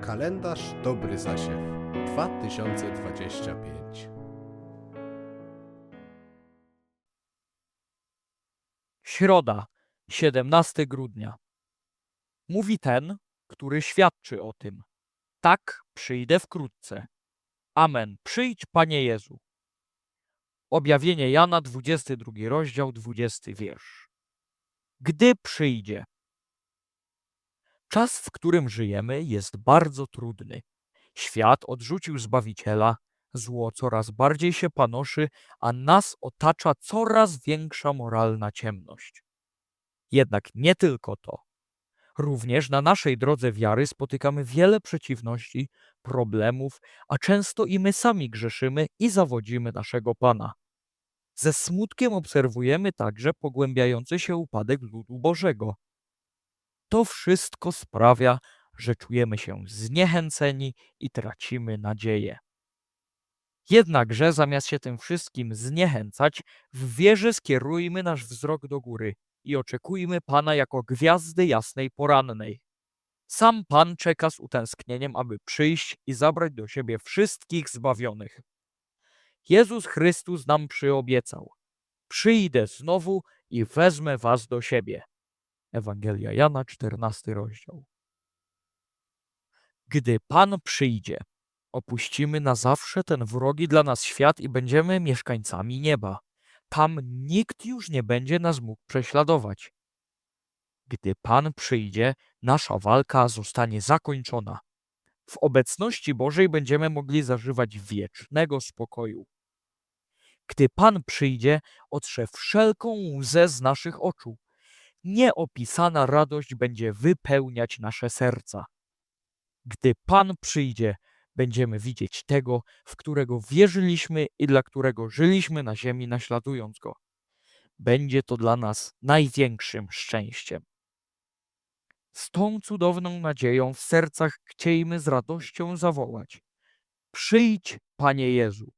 Kalendarz Dobry Zasiew 2025 Środa, 17 grudnia. Mówi ten, który świadczy o tym. Tak, przyjdę wkrótce. Amen. Przyjdź, Panie Jezu. Objawienie Jana, 22 rozdział, 20 wiersz. Gdy przyjdzie. Czas, w którym żyjemy, jest bardzo trudny. Świat odrzucił Zbawiciela, zło coraz bardziej się panoszy, a nas otacza coraz większa moralna ciemność. Jednak nie tylko to. Również na naszej drodze wiary spotykamy wiele przeciwności, problemów, a często i my sami grzeszymy i zawodzimy naszego Pana. Ze smutkiem obserwujemy także pogłębiający się upadek ludu Bożego. To wszystko sprawia, że czujemy się zniechęceni i tracimy nadzieję. Jednakże zamiast się tym wszystkim zniechęcać, w wierze skierujmy nasz wzrok do góry i oczekujmy Pana jako gwiazdy jasnej porannej. Sam Pan czeka z utęsknieniem, aby przyjść i zabrać do siebie wszystkich zbawionych. Jezus Chrystus nam przyobiecał: Przyjdę znowu i wezmę was do siebie. Ewangelia Jana, 14 rozdział. Gdy Pan przyjdzie, opuścimy na zawsze ten wrogi dla nas świat i będziemy mieszkańcami nieba. Tam nikt już nie będzie nas mógł prześladować. Gdy Pan przyjdzie, nasza walka zostanie zakończona. W obecności Bożej będziemy mogli zażywać wiecznego spokoju. Gdy Pan przyjdzie, otrze wszelką łzę z naszych oczu. Nieopisana radość będzie wypełniać nasze serca. Gdy Pan przyjdzie, będziemy widzieć tego, w którego wierzyliśmy i dla którego żyliśmy na ziemi, naśladując go. Będzie to dla nas największym szczęściem. Z tą cudowną nadzieją w sercach chciejmy z radością zawołać: Przyjdź, Panie Jezu.